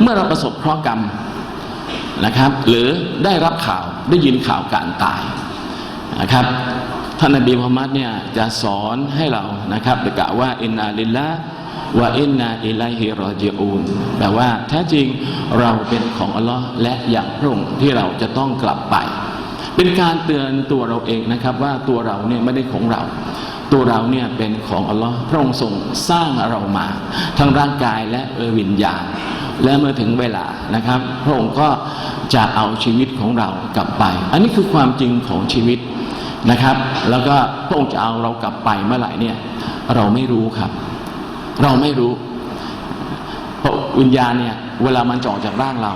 เมื่อเราประสบเคราะห์กรรมนะครับ หรือได้รับข่าวได้ยินข่าวการตายนะครับท่านนบีมุฮัมมัดเนี่ยจะสอนให้เรานะครับกล่าวว่าอินนาลิลละวะอินนาอิลัยฮิรอจิอูนแปลว่าแท้จริงเราเป็นของอัลลอฮ์และอย่างพระองค์ที่เราจะต้องกลับไป เป็นการเตือนตัวเราเองนะครับว่าตัวเราเนี่ยไม่ได้ของเรา ตัวเราเนี่ยเป็นของอัลลอฮ์พระองค์ทรงสร้างเรามา ทั้งร่างกายและวิญญาณ และเมื่อถึงเวลานะครับ พระองค์ก็จะเอาชีวิตของเรากลับไป อันนี้คือความจริงของชีวิตนะครับ แล้วก็พระองค์จะเอาเรากลับไปเมื่อไหร่เนี่ยเราไม่รู้ครับ เราไม่รู้เพราะวิญญาณเนี่ยเวลามันจะออกจากร่างเรา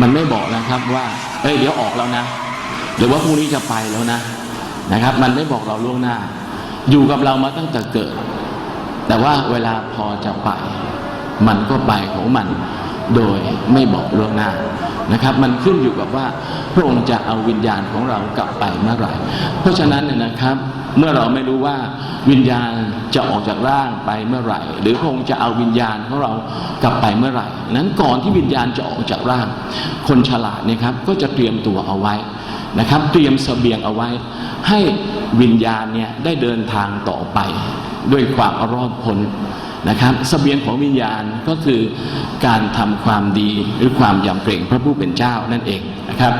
มันไม่บอกนะครับว่า เอ้ยเดี๋ยวออกแล้วนะหรือว่าพรุ่งนี้จะไปแล้วนะนะครับ มันไม่บอกเราล่วงหน้า อยู่กับเรามาตั้งแต่เกิด แต่ว่าเวลาพอจะไป มันก็ไปของมัน โดยไม่บอกล่วงหน้านะครับ มันขึ้นอยู่กับว่าพระองค์จะเอาวิญญาณของเรากลับไปเมื่อไหร่เพราะฉะนั้นเนี่ยนะครับเมื่อเราไม่รู้ว่าวิญญาณจะออกจากร่างไปเมื่อไหร่ หรือพระองค์จะเอาวิญญาณของเรากลับไปเมื่อไหร่ นั้นก่อนที่วิญญาณจะออกจากร่าง คนฉลาดเนี่ยครับก็จะเตรียมตัวเอาไว้นะครับ เตรียมเสบียงเอาไว้ ให้วิญญาณเนี่ยได้เดินทางต่อไปด้วยความรอดพ้น นะครับสเสบียงของวิญญาณก็คือการทำความดีหรือความยำเกรงพระผู้เป็นเจ้านั่นเองนะครับ